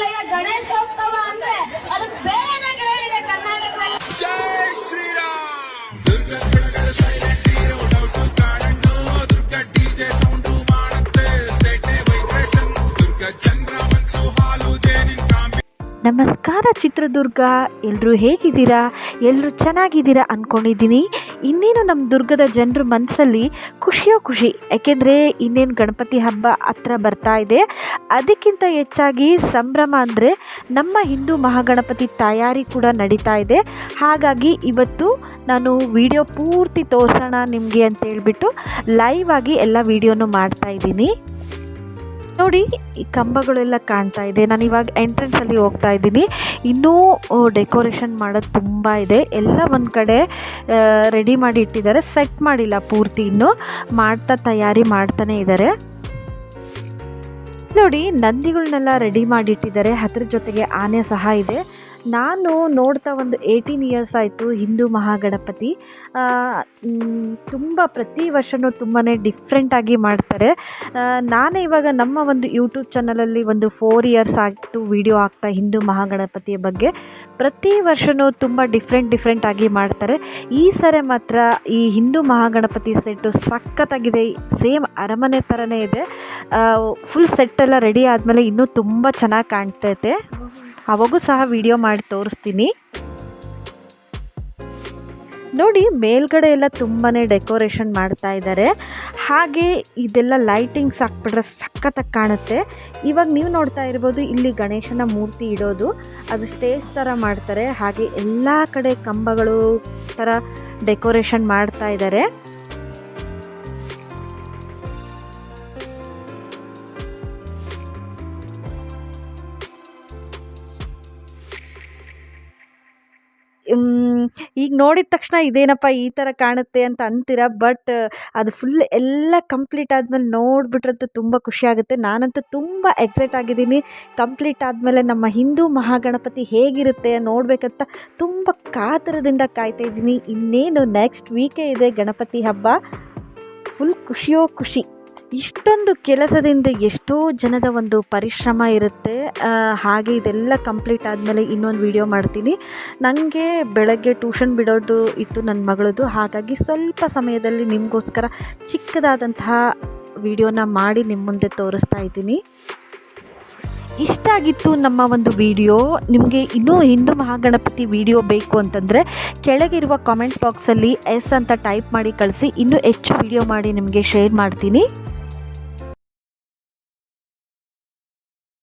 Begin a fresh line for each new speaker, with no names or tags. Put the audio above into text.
લઈને ગણેશ
ನಮಸ್ಕಾರ ಚಿತ್ರದುರ್ಗ. ಎಲ್ಲರೂ ಹೇಗಿದ್ದೀರಾ? ಎಲ್ಲರೂ ಚೆನ್ನಾಗಿದ್ದೀರಾ ಅಂದ್ಕೊಂಡಿದ್ದೀನಿ ಇನ್ನೇನು ನಮ್ಮ ದುರ್ಗದ ಜನರ ಮನಸ್ಸಲ್ಲಿ ಖುಷಿಯೋ ಖುಷಿ. ಯಾಕೆಂದರೆ ಇನ್ನೇನು ಗಣಪತಿ ಹಬ್ಬ ಹತ್ರ ಬರ್ತಾ ಇದೆ. ಅದಕ್ಕಿಂತ ಹೆಚ್ಚಾಗಿ ಸಂಭ್ರಮ ಅಂದರೆ ನಮ್ಮ ಹಿಂದೂ ಮಹಾಗಣಪತಿ ತಯಾರಿ ಕೂಡ ನಡೀತಾ ಇದೆ. ಹಾಗಾಗಿ ಇವತ್ತು ನಾನು ವಿಡಿಯೋ ಪೂರ್ತಿ ತೋರಿಸೋಣ ನಿಮಗೆ ಅಂತ ಹೇಳಿಬಿಟ್ಟು ಲೈವ್ ಆಗಿ ಎಲ್ಲ ವಿಡಿಯೋನು ಮಾಡ್ತಾ ಇದ್ದೀನಿ. ನೋಡಿ, ಈ ಕಂಬಗಳೆಲ್ಲ ಕಾಣ್ತಾ ಇದೆ. ನಾನು ಇವಾಗ ಎಂಟ್ರೆನ್ಸಲ್ಲಿ ಹೋಗ್ತಾ ಇದ್ದೀನಿ. ಇನ್ನೂ ಡೆಕೋರೇಷನ್ ಮಾಡೋದು ತುಂಬ ಇದೆ. ಎಲ್ಲ ಒಂದು ಕಡೆ ರೆಡಿ ಮಾಡಿ ಇಟ್ಟಿದ್ದಾರೆ. ಸೆಟ್ ಮಾಡಿಲ್ಲ ಪೂರ್ತಿ ಇನ್ನೂ. ಮಾಡ್ತಾ ತಯಾರಿ ಮಾಡ್ತಾನೆ ಇದ್ದಾರೆ. ನೋಡಿ ನಂದಿಗಳನ್ನೆಲ್ಲ ರೆಡಿ ಮಾಡಿಟ್ಟಿದ್ದಾರೆ ಅದ್ರ ಜೊತೆಗೆ ಆನೆ ಸಹ ಇದೆ. ನಾನು ನೋಡ್ತಾ ಒಂದು ಏಯ್ಟೀನ್ ಇಯರ್ಸ್ ಆಯಿತು ಹಿಂದೂ ಮಹಾಗಣಪತಿ. ತುಂಬ ಪ್ರತಿ ವರ್ಷವೂ ತುಂಬಾ ಡಿಫ್ರೆಂಟಾಗಿ ಮಾಡ್ತಾರೆ. ನಾನೇ ಇವಾಗ ನಮ್ಮ ಒಂದು ಯೂಟ್ಯೂಬ್ ಚಾನಲಲ್ಲಿ ಒಂದು ಫೋರ್ ಇಯರ್ಸ್ ಆಯಿತು ವಿಡಿಯೋ ಆಗ್ತಾ ಹಿಂದೂ ಮಹಾಗಣಪತಿಯ ಬಗ್ಗೆ. ಪ್ರತಿ ವರ್ಷವೂ ತುಂಬ ಡಿಫ್ರೆಂಟ್ ಡಿಫ್ರೆಂಟಾಗಿ ಮಾಡ್ತಾರೆ. ಈ ಸರಿ ಮಾತ್ರ ಈ ಹಿಂದೂ ಮಹಾಗಣಪತಿ ಸೆಟ್ಟು ಸಖತ್ತಾಗಿದೆ. ಸೇಮ್ ಅರಮನೆ ಥರನೇ ಇದೆ. ಫುಲ್ ಸೆಟ್ಟೆಲ್ಲ ರೆಡಿ ಆದಮೇಲೆ ಇನ್ನೂ ತುಂಬ ಚೆನ್ನಾಗಿ ಕಾಣ್ತೈತೆ. ಅವಾಗೂ ಸಹ ವಿಡಿಯೋ ಮಾಡಿ ತೋರಿಸ್ತೀನಿ. ನೋಡಿ, ಮೇಲ್ಗಡೆ ಎಲ್ಲ ತುಂಬಾ ಡೆಕೋರೇಷನ್ ಮಾಡ್ತಾ ಇದ್ದಾರೆ. ಹಾಗೆ ಇದೆಲ್ಲ ಲೈಟಿಂಗ್ಸ್ ಹಾಕ್ಬಿಟ್ರೆ ಸಖತ್ತಾಗಿ ಕಾಣುತ್ತೆ. ಇವಾಗ ನೀವು ನೋಡ್ತಾ ಇರ್ಬೋದು, ಇಲ್ಲಿ ಗಣೇಶನ ಮೂರ್ತಿ ಇಡೋದು. ಅದು ಸ್ಟೇಜ್ ಥರ ಮಾಡ್ತಾರೆ. ಹಾಗೆ ಎಲ್ಲ ಕಡೆ ಕಂಬಗಳು ಥರ ಡೆಕೋರೇಷನ್ ಮಾಡ್ತಾ ಇದ್ದಾರೆ. ಈಗ ನೋಡಿದ ತಕ್ಷಣ ಇದೇನಪ್ಪ ಈ ಥರ ಕಾಣುತ್ತೆ ಅಂತ ಅಂತೀರ ಬಟ್ ಅದು ಫುಲ್ ಎಲ್ಲ ಕಂಪ್ಲೀಟ್ ಆದಮೇಲೆ ನೋಡಿಬಿಟ್ರಂತೂ ತುಂಬ ಖುಷಿ ಆಗುತ್ತೆ. ನಾನಂತೂ ತುಂಬ ಎಕ್ಸೈಟ್ ಆಗಿದ್ದೀನಿ. ಕಂಪ್ಲೀಟ್ ಆದಮೇಲೆ ನಮ್ಮ ಹಿಂದೂ ಮಹಾಗಣಪತಿ ಹೇಗಿರುತ್ತೆ ನೋಡಬೇಕಂತ ತುಂಬ ಕಾತರದಿಂದ ಕಾಯ್ತಾ ಇದ್ದೀನಿ. ಇನ್ನೇನು ನೆಕ್ಸ್ಟ್ ವೀಕೇ ಇದೆ ಗಣಪತಿ ಹಬ್ಬ. ಫುಲ್ ಖುಷಿಯೋ ಖುಷಿ. ಇಷ್ಟೊಂದು ಕೆಲಸದಿಂದ ಎಷ್ಟೋ ಜನದ ಒಂದು ಪರಿಶ್ರಮ ಇರುತ್ತೆ. ಹಾಗೆ ಇದೆಲ್ಲ ಕಂಪ್ಲೀಟ್ ಆದಮೇಲೆ ಇನ್ನೊಂದು ವಿಡಿಯೋ ಮಾಡ್ತೀನಿ. ನನಗೆ ಬೆಳಗ್ಗೆ ಟ್ಯೂಷನ್ ಬಿಡೋದು ಇತ್ತು ನನ್ನ ಮಗಳದು ಹಾಗಾಗಿ ಸ್ವಲ್ಪ ಸಮಯದಲ್ಲಿ ನಿಮಗೋಸ್ಕರ ಚಿಕ್ಕದಾದಂತಹ ವಿಡಿಯೋನ ಮಾಡಿ ನಿಮ್ಮ ಮುಂದೆ ತೋರಿಸ್ತಾ ಇದ್ದೀನಿ. ಇಷ್ಟ ಆಗಿತ್ತು ನಮ್ಮ ಒಂದು ವಿಡಿಯೋ. ನಿಮಗೆ ಇನ್ನೂ ಹಿಂದೂ ಮಹಾಗಣಪತಿ ವಿಡಿಯೋ ಬೇಕು ಅಂತಂದರೆ ಕೆಳಗಿರುವ ಕಾಮೆಂಟ್ ಬಾಕ್ಸಲ್ಲಿ ಎಸ್ ಅಂತ ಟೈಪ್ ಮಾಡಿ ಕಳಿಸಿ. ಇನ್ನೂ ಹೆಚ್ಚು ವಿಡಿಯೋ ಮಾಡಿ ನಿಮಗೆ ಶೇರ್ ಮಾಡ್ತೀನಿ.